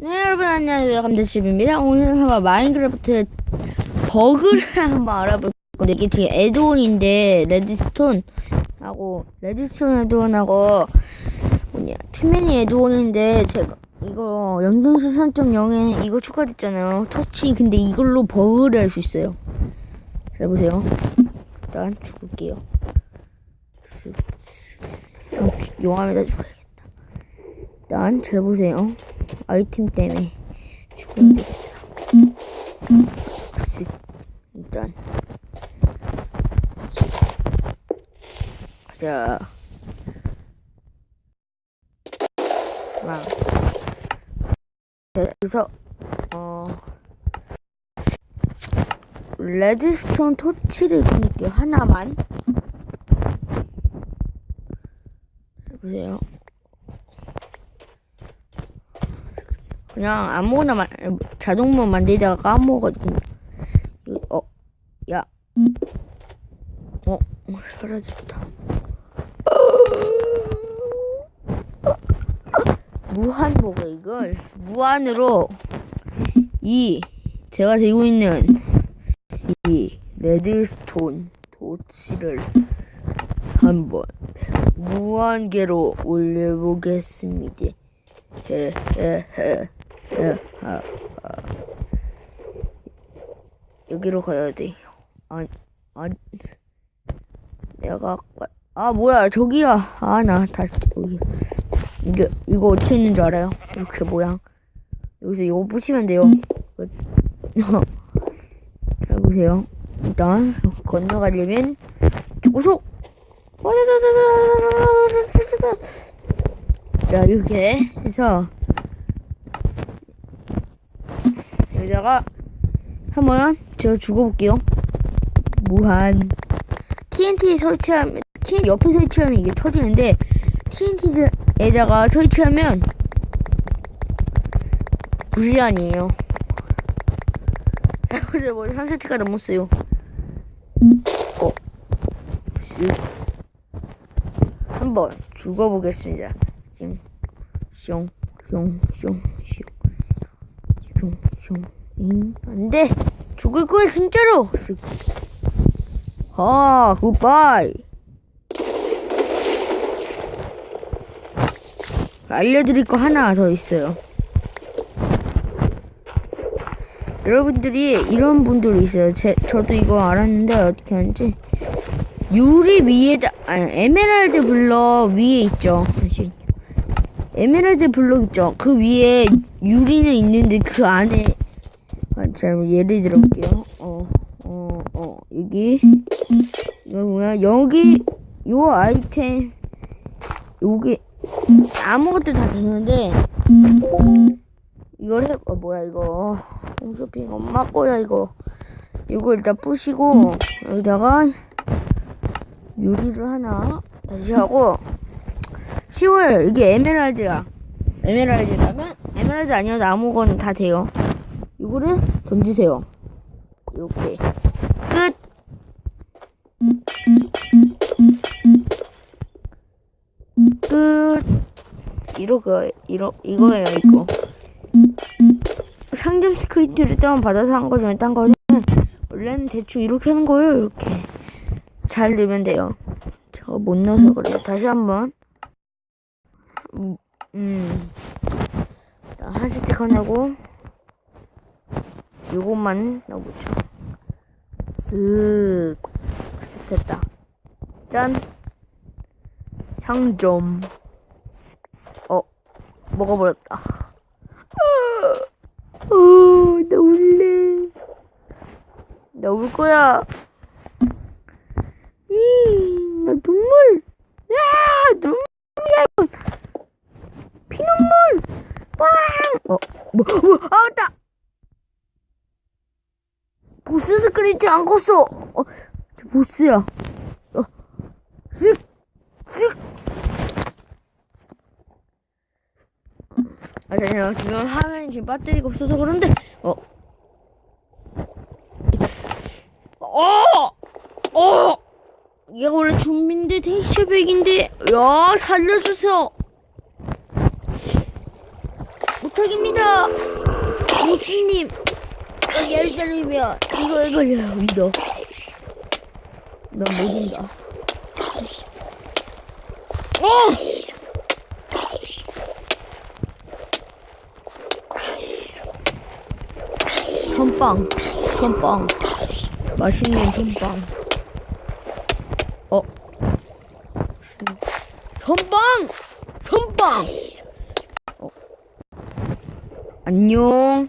네 여러분 안녕하세요. 감자칩입니다. 오늘 한번 마인크래프트 버그를 한번 알아볼 건데 이게 지금 에드온인데 레드스톤 하고 레드스톤 에드온하고 뭐냐 투맨이 에드온인데 제가 이거 영등수 3.0에 이거 추가됐잖아요. 터치 근데 이걸로 버그를 할 수 있어요. 잘 보세요. 일단 죽을게요. 용- 용암에다 죽어야겠다. 일단 잘 보세요 아이템 때문에 죽어야 되겠어. 쓱. 일단 가자. 와. 그래서 어 레드스톤 토치를 끊을게요 하나만. 보세요. 그냥 아무거나 만, 자동문 만들다가. 이거, 어, 야. 어, 사라졌다. 무한 뭐가 이걸 무한으로 이 제가 들고 있는 이 레드스톤 도치를 한번 무한계로 올려보겠습니다. 헤헤헤 아, 아. 여기로 가야 돼. 아, 아, 내가 아 뭐야 저기야. 아 나 다시 여기. 이게 이거 어떻게 있는 줄 알아요? 이렇게 모양. 여기서 이거 부시면 돼요. 잘 보세요. 일단 건너가려면 오속. 자 이렇게 해서 여기다가 한번 제가 죽어볼게요. 무한 TNT 설치하면 TNT 옆에 설치하면 이게 터지는데 TNT에다가 설치하면 무시한이에요. 그래서 뭐 3세트가 넘었어요. 어, 쓱 한번 죽어보겠습니다. 지금 숑, 숑, 숑, 숑. 슝 슝 안돼. 죽을 거야 진짜로. 쓱. 아 굿바이. 알려드릴 거 하나 더 있어요. 여러분들이 이런 분들이 있어요. 제, 저도 이거 알았는데 어떻게 하는지. 유리 위에다 아니 에메랄드 블럭 위에 있죠. 에메랄드 블록 있죠? 그 위에 유리는 있는데 그 안에 아, 잘 예를 들어볼게요. 어, 어, 어, 여기 이거 뭐야? 여기 요 아이템 여기 아무것도 다 되는데 이걸 해, 어, 뭐야 이거 홈쇼핑 엄마 거야 이거 이거 일단 부시고 여기다가 유리를 하나 다시 하고 쉬워요. 이게 에메랄드야. 에메랄드라면 에메랄드 아니어도 아무거나 다 돼요. 이거를 던지세요. 이렇게 끝. 끝. 이러고 이러 이거예요 이거. 상점 스크립트를 다운 받아서 한 거지만 딴 거는 원래는 대충 이렇게 하는 거예요. 이렇게 잘 넣으면 돼요. 저거 못 넣어서 그래요. 다시 한번. 음, 음. 세트 하나고 요것만 넣어보죠. 쓱, 쓱 됐다. 짠. 상점. 어, 먹어버렸다. 어, 나 울래. 나 울 거야. 이, 나 눈물. 야, 눈물이야. 피눈물! 빵! 어, 뭐, 뭐, 아, 맞다! 보스 스크립트 안 껐어! 어, 저 보스야. 어, 쓱! 쓱! 아, 잠시만요. 지금 화면이 지금 배터리가 없어서 그런데, 어. 어! 어! 얘가 원래 준비인데, 대시백인데, 야, 살려주세요! 부탁입니다. 보스님, 얘를 때리면 이거에 걸려요, 믿어. 넌못 이긴다. 어! 선빵, 선빵. 맛있는 선빵. 어? 선빵! 선빵! 어. 안녕.